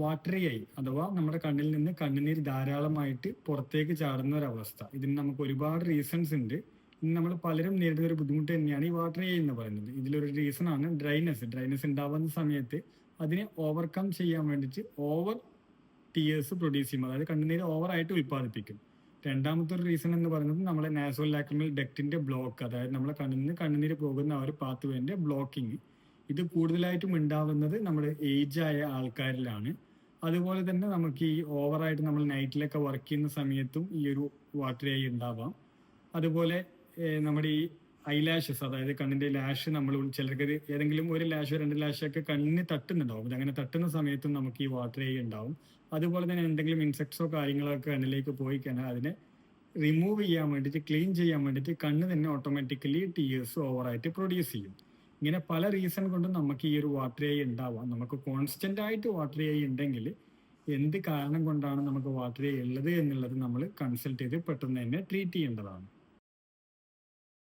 Watery I അഥവാ നമ്മുടെ കണ്ണിൽ നിന്ന് കണ്ണുനീർ ധാരാളമായിട്ട് പുറത്തേക്ക് ചാടുന്ന ഒരു അവസ്ഥ ഇതിന് നമുക്ക് ഒരുപാട് റീസൺസ് ഉണ്ട്. ഇന്ന് നമ്മൾ പലരും നേരിടുന്ന ഒരു ബുദ്ധിമുട്ട് തന്നെയാണ് ഈ വാട്ടറി ഐ എന്ന് പറയുന്നത്. ഇതിലൊരു റീസൺ ആണ് ഡ്രൈനസ് ഡ്രൈനസ് ഉണ്ടാവുന്ന സമയത്ത് അതിനെ ഓവർകം ചെയ്യാൻ വേണ്ടിയിട്ട് ഓവർ ടിയേഴ്സ് പ്രൊഡ്യൂസ് ചെയ്യും. അതായത് കണ്ണുനീര് ഓവറായിട്ട് ഉൽപ്പാദിപ്പിക്കും. രണ്ടാമത്തെ ഒരു റീസൺ എന്ന് പറയുന്നത് നമ്മളെ നാസോൽ ലാക്രിമൽ ഡെക്റ്റിന്റെ ബ്ലോക്ക് അതായത് നമ്മളെ കണ്ണിൽ നിന്ന് കണ്ണുനീര് പോകുന്ന ആ ഒരു പാത്ത് വേന്റെ ബ്ലോക്കിംഗ് ഇത് കൂടുതലായിട്ടും ഉണ്ടാവുന്നത് നമ്മുടെ ഏജ് ആയ ആൾക്കാരിലാണ്. അതുപോലെ തന്നെ നമുക്ക് ഈ ഓവറായിട്ട് നമ്മൾ നൈറ്റിലൊക്കെ വർക്ക് ചെയ്യുന്ന സമയത്തും ഈ ഒരു വാട്ടർ ഐ ഉണ്ടാവാം അതുപോലെ നമ്മുടെ ഈ ഐലാഷസ് അതായത് കണ്ണിന്റെ ലാഷ് നമ്മൾ ചിലർക്ക് ഏതെങ്കിലും ഒരു ലാഷോ രണ്ട് ലാഷോ ഒക്കെ കണ്ണിന് തട്ടുന്നുണ്ടാവും. അങ്ങനെ തട്ടുന്ന സമയത്തും നമുക്ക് ഈ വാട്ടർ ഐ ഉണ്ടാവും അതുപോലെ തന്നെ എന്തെങ്കിലും ഇൻസെക്ട്സോ കാര്യങ്ങളോ ഒക്കെ കണ്ണിലേക്ക് പോയി കഴിഞ്ഞാൽ അതിനെ റിമൂവ് ചെയ്യാൻ വേണ്ടിയിട്ട് ക്ലീൻ ചെയ്യാൻ വേണ്ടിയിട്ട് കണ്ണ് തന്നെ ഓട്ടോമാറ്റിക്കലി ടീയേഴ്സ് ഓവറായിട്ട് പ്രൊഡ്യൂസ് ചെയ്യും. ഇങ്ങനെ പല റീസൺ കൊണ്ടും നമുക്ക് ഈ ഒരു വാട്ടർ ഐ ഉണ്ടാവാം. നമുക്ക് കോൺസ്റ്റന്റ് ആയിട്ട് വാട്ടർ ഐ ഉണ്ടെങ്കിൽ എന്ത് കാരണം കൊണ്ടാണ് നമുക്ക് വാട്ടർ ഐ ഉള്ളത് എന്നുള്ളത് നമ്മൾ കൺസൾട്ട് ചെയ്ത് പെട്ടെന്ന് തന്നെ ട്രീറ്റ് ചെയ്യേണ്ടതാണ്.